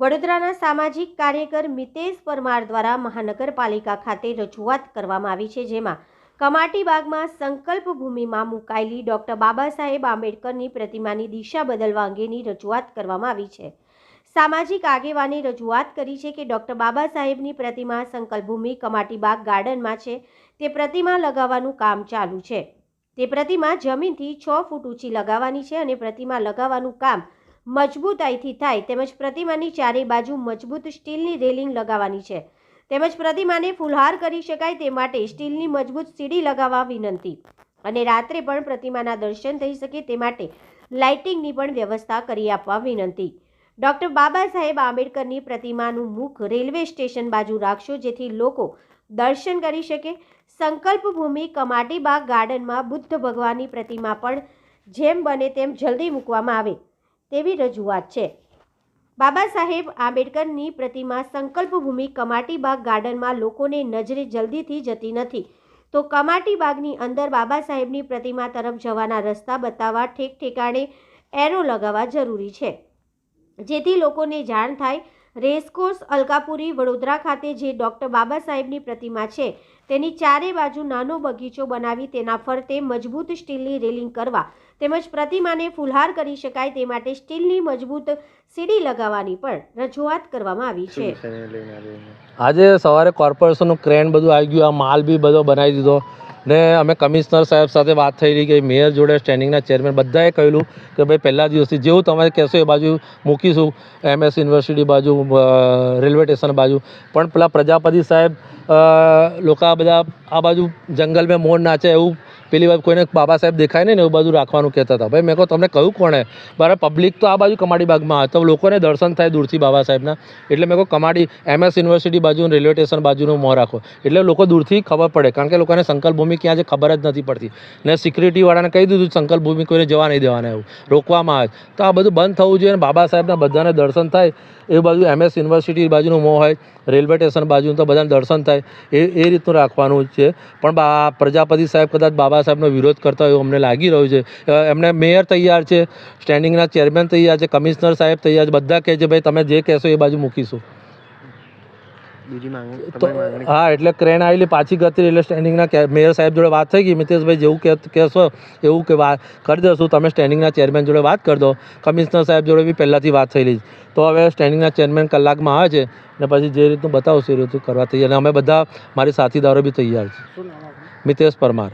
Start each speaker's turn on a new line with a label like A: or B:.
A: વડોદરાના સામાજિક કાર્યકર મિતેશ પરમાર દ્વારા મહાનગરપાલિકા ખાતે રજૂઆત કરવામાં આવી છે, જેમાં કમાટી બાગમાં સંકલ્પ ભૂમિમાં મુકાયેલી ડોક્ટર બાબા સાહેબ આંબેડકરની પ્રતિમાની દિશા બદલવા અંગેની રજૂઆત કરવામાં આવી છે. સામાજિક આગેવાને રજૂઆત કરી છે કે ડોક્ટર બાબા સાહેબની પ્રતિમા સંકલ્પભૂમિ કમાટી બાગ ગાર્ડનમાં છે. તે પ્રતિમા લગાવવાનું કામ ચાલુ છે. તે પ્રતિમા જમીનથી છ ફૂટ ઊંચી લગાવવાની છે અને પ્રતિમા લગાવવાનું કામ મજબૂતાઈથી થાય તેમજ પ્રતિમાની ચારે બાજુ મજબૂત સ્ટીલની રેલિંગ લગાવવાની છે. તેમજ પ્રતિમાને ફુલહાર કરી શકાય તે માટે સ્ટીલની મજબૂત સીડી લગાવવા વિનંતી. અને રાત્રે પણ પ્રતિમાના દર્શન થઈ શકે તે માટે લાઇટિંગની પણ વ્યવસ્થા કરી આપવા વિનંતી. ડૉક્ટર બાબા સાહેબ આંબેડકરની પ્રતિમાનું મુખ રેલવે સ્ટેશન બાજુ રાખશો જેથી લોકો દર્શન કરી શકે. સંકલ્પ ભૂમિ કમાટી ગાર્ડનમાં બુદ્ધ ભગવાનની પ્રતિમા પણ જેમ બને તેમ જલ્દી મૂકવામાં આવે. તેવી રજૂઆત છે. બાબા સાહેબ આંબેડકરની પ્રતિમા સંકલ્પભૂમિ કમાટીબાગ કમાટી બાગ ગાર્ડનમાં લોકોને નજરે જલ્દીથી જતી નથી. તો કમાટી બાગની અંદર બાબા સાહેબની પ્રતિમા તરફ જવાના રસ્તા બતાવવા ઠેક ઠેકાણે એરો લગાવવા જરૂરી છે. જેથી લોકોને જાણ થાય રેસકોર્સ અલકાપુરી વડોદરા ખાતે જે ડૉક્ટર બાબા સાહેબની પ્રતિમા છે તેની ચારે બાજુ નાનો બગીચો બનાવી તેના ફરતે મજબૂત સ્ટીલની રેલિંગ કરવા તેમજ પ્રતિમાને ફુલહાર કરી શકાય તે માટે સ્ટીલની મજબૂત સીડી લગાવવાની પણ રજૂઆત કરવામાં આવી છે.
B: આજે સવારે કોર્પોરેશનનું ક્રેન બધું આવી ગયું આ માલ બી બધો બનાવી દીધો. ને અમે કમિશનર સાહેબ સાથે વાત રહી કે મેયર જોડે સ્ટેન્ડિંગના ચેરમેન બધાએ કહેલું કે ભાઈ પહેલા દિવસથી જેવું તમે કહેશો એ બાજુ મૂકીશું એમએસ યુનિવર્સિટી બાજુ રેલવે સ્ટેશન બાજુ. પણ પેલા પ્રજાપતિ સાહેબ લોકો બધા, આ બાજુ જંગલ મેં મોર નાચે એવું પેલી વાર કોઈને બાબા સાહેબ દેખાય ને એવું બધું રાખવાનું કહેતા હતા. ભાઈ, મેં કહું તમને કહ્યું કોણે મારા પબ્લિક તો આ બાજુ કમાડી બાગમાં તો લોકોને દર્શન થાય દૂરથી બાબા સાહેબના. એટલે મેં કહું કમાડી, એમએસ યુનિવર્સિટી બાજુ રેલવે સ્ટેશન બાજુનું મોં રાખો. એટલે લોકો દૂરથી ખબર પડે, કારણ કે લોકોને સંકલ્પભૂમિ ક્યાં છે ખબર જ નથી પડતી. ને સિક્યુરિટીવાળાને કહી દીધું સંકલ્પભૂમિ કોઈને જવા નહીં દેવાના એવું, રોકવામાં આવે. તો આ બધું બંધ થવું જોઈએ અને બાબા સાહેબના બધાને દર્શન થાય. એ બાજુ એમએસ યુનિવર્સિટી બાજુનું મોં હોય, રેલવે સ્ટેશન બાજુનું તો બધાને દર્શન થાય, એ એ રીતનું રાખવાનું છે. પણ બા, પ્રજાપતિ સાહેબ કદાચ બાબા સાહેબનો વિરોધ કરતા હોય એવું અમને લાગી રહ્યું છે. એમને મેયર તૈયાર છે, સ્ટેન્ડિંગના ચેરમેન તૈયાર છે, કમિશનર સાહેબ તૈયાર છે, બધા કહે છે, ભાઈ, તમે જે કહેશો એ બાજુ મૂકીશું
C: બીજી માંગણી
B: તો
C: તમારી માંગણી
B: હા? એટલે ક્રેન આવેલી પાછી ગતિ એટલે સ્ટેન્ડિંગના મેયર સાહેબ જોડે વાત થઈ ગઈ મિતેશભાઈ જેવું કે કહેશો એવું કે વાત કરી દઈશું તમે સ્ટેન્ડિંગના ચેરમેન જોડે વાત કરી દો. કમિશનર સાહેબ જોડે બી પહેલાંથી વાત થયેલી છે. તો હવે સ્ટેન્ડિંગના ચેરમેન કલાકમાં આવે છે ને પછી જે રીતનું બતાવશે એ રીતનું કરવા તૈયાર. અને અમે બધા મારી સાથીદારો બી તૈયાર છે? મિતેશ પરમાર.